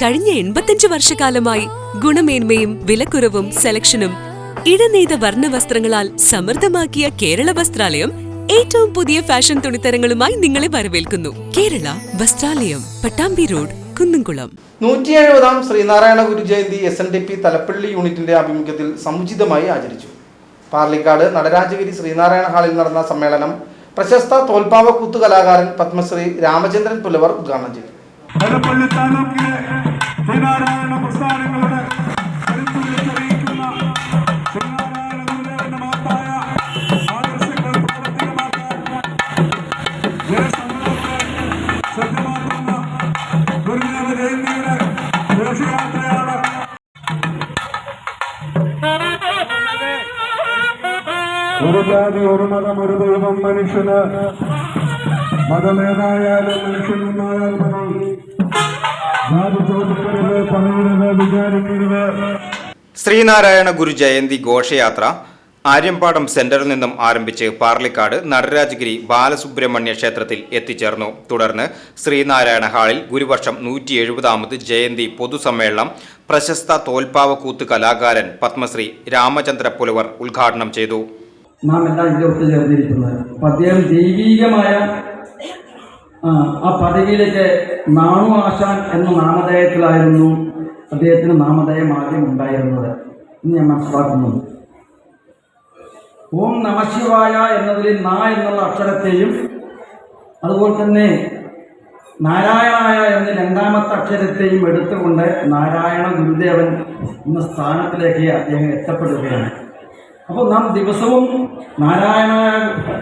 കഴിഞ്ഞ എൺപത്തിയഞ്ച് വർഷക്കാലമായി ഗുണമേന്മയും വിലക്കുറവും സെലക്ഷനും ഇടനെയ്ത വർണ വസ്ത്രങ്ങളാൽ സമൃദ്ധമാക്കിയ കേരള വസ്ത്രാലയം ഏറ്റവും പുതിയ ഫാഷൻ തുണിത്തരങ്ങളുമായി നിങ്ങളെ വരവേൽക്കുന്നു. കേരള വസ്ത്രാലയം പട്ടാമ്പി റോഡ് കുന്നുംകുളം. നൂറ്റി എഴുപതാം Sree Narayana Guru Jayanti S N D P Thalappalli യൂണിറ്റിന്റെ ആഭിമുഖ്യത്തിൽ സമുചിതമായി ആചരിച്ചു. പാർലിക്കാട് നടരാജഗിരി ശ്രീനാരായണ ഹാളിൽ നടന്ന സമ്മേളനം പ്രശസ്ത തോൽപ്പാവക്കൂത്ത് കലാകാരൻ പത്മശ്രീ രാമചന്ദ്രൻ പുലവർ ഉദ്ഘാടനം ചെയ്തു. എടപ്പള്ളി താലൂക്കിലെ ശ്രീനാരായണ പ്രസ്ഥാനങ്ങളുടെ കരുത്തുയർത്തറിയിക്കുന്ന ശ്രീനാരായണ ഗുരുദേവന്റെ മഹത്തായ ആദർശങ്ങൾ പ്രാവർത്തികമാക്കാൻ സജ്ജമാക്കുന്ന ഗുരുദേവ ജയന്തിയുടെ ഘോഷയാത്രയാണ് ഒരു ജാതി ഒരു മതം ഒരു ദൈവം മനുഷ്യന് മതമേതായാലും മനുഷ്യൻ ജാതി ചോദിക്കരുത് പറയരുത് വിചാരിക്കരുത്. ശ്രീനാരായണ ഗുരു ജയന്തി ഘോഷയാത്ര ആര്യമ്പാടം സെന്ററിൽ നിന്നും ആരംഭിച്ച് പാർലിക്കാട് നടരാജഗിരി ബാലസുബ്രഹ്മണ്യ ക്ഷേത്രത്തിൽ എത്തിച്ചേർന്നു. തുടർന്ന് ശ്രീനാരായണ ഹാളിൽ ഗുരുവർഷം നൂറ്റി എഴുപതാമത് ജയന്തി പൊതുസമ്മേളനം പ്രശസ്ത തോൽപ്പാവക്കൂത്ത് കലാകാരൻ പത്മശ്രീ രാമചന്ദ്ര പുലവർ ഉദ്ഘാടനം ചെയ്തു. നാം എല്ലാം ഇതിൽ ഒത്തുചേർന്നിരിക്കുന്നത് അപ്പം അദ്ദേഹം ദൈവീകമായ ആ, പദവിയിലേക്ക് നാണു ആശാൻ എന്ന നാമധേയത്തിലായിരുന്നു അദ്ദേഹത്തിന് നാമധേയം ആദ്യം ഉണ്ടായിരുന്നത്. എന്ന് ഞാൻ മനസ്സിലാക്കുന്നു. ഓം നമശിവായ എന്നതിൽ നാ എന്നുള്ള അക്ഷരത്തെയും അതുപോലെ തന്നെ നാരായണായ എന്ന രണ്ടാമത്തെ അക്ഷരത്തെയും എടുത്തുകൊണ്ട് നാരായണ ഗുരുദേവൻ എന്ന സ്ഥാനത്തിലേക്ക് അദ്ദേഹം എത്തപ്പെടുകയാണ്. അപ്പോൾ നാം ദിവസവും നാരായണ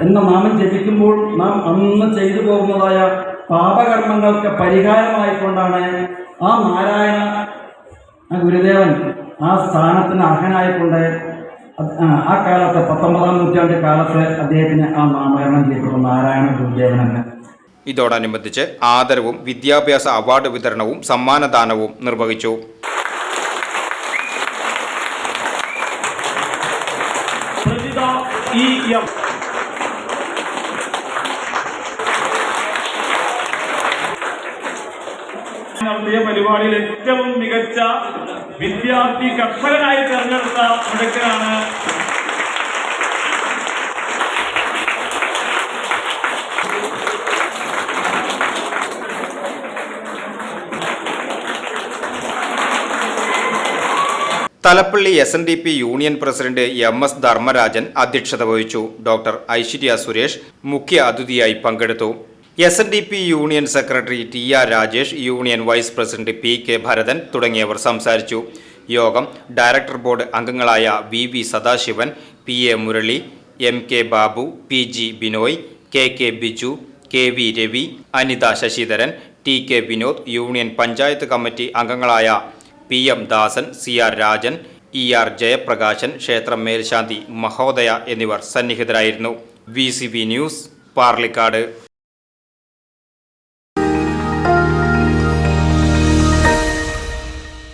എന്ന നാമം ജപിക്കുമ്പോൾ നാം അന്ന് ചെയ്തു പോകുന്നതായ പാപകർമ്മങ്ങൾക്ക് പരിഹാരമായിക്കൊണ്ടാണ് ആ നാരായണ ആ ഗുരുദേവൻ ആ സ്ഥാനത്തിന് അർഹനായിക്കൊണ്ട് ആ കാലത്ത് പത്തൊമ്പതാം നൂറ്റാണ്ട് കാലത്ത് അദ്ദേഹത്തിന് ആ നാമകരണം ചെയ്തിട്ടുള്ള നാരായണ ഗുരുദേവൻ എന്ന്. ഇതോടനുബന്ധിച്ച് ആദരവും വിദ്യാഭ്യാസ അവാർഡ് വിതരണവും സമ്മാനദാനവും നിർവഹിച്ചു. ഇ എം നടത്തിയ പരിപാടിയിൽ ഏറ്റവും മികച്ച വിദ്യാർത്ഥി കർഷകനായി തെരഞ്ഞെടുത്ത മിടുക്കനാണ് Thalappally S N D P union president M S Dharmarajan അധ്യക്ഷത വഹിച്ചു. ഡോക്ടർ ഐശ്വര്യ സുരേഷ് മുഖ്യ അതിഥിയായി പങ്കെടുത്തു. S N D P union secretary T R Rajesh union vice president P K Bharathan തുടങ്ങിയവർ സംസാരിച്ചു. യോഗം ഡയറക്ടർ ബോർഡ് അംഗങ്ങളായ V V Sadasivan P A Murali M K Babu P G Binoy K K Biju K V Ravi Anitha Sasidharan T K Vinod union panchayat committee അംഗങ്ങളായ P M Dasan C R Rajan E R Jayaprakashan ക്ഷേത്രം മേൽശാന്തി മഹോദയ എന്നിവർ സന്നിഹിതരായിരുന്നു. V C B news Parlikkad.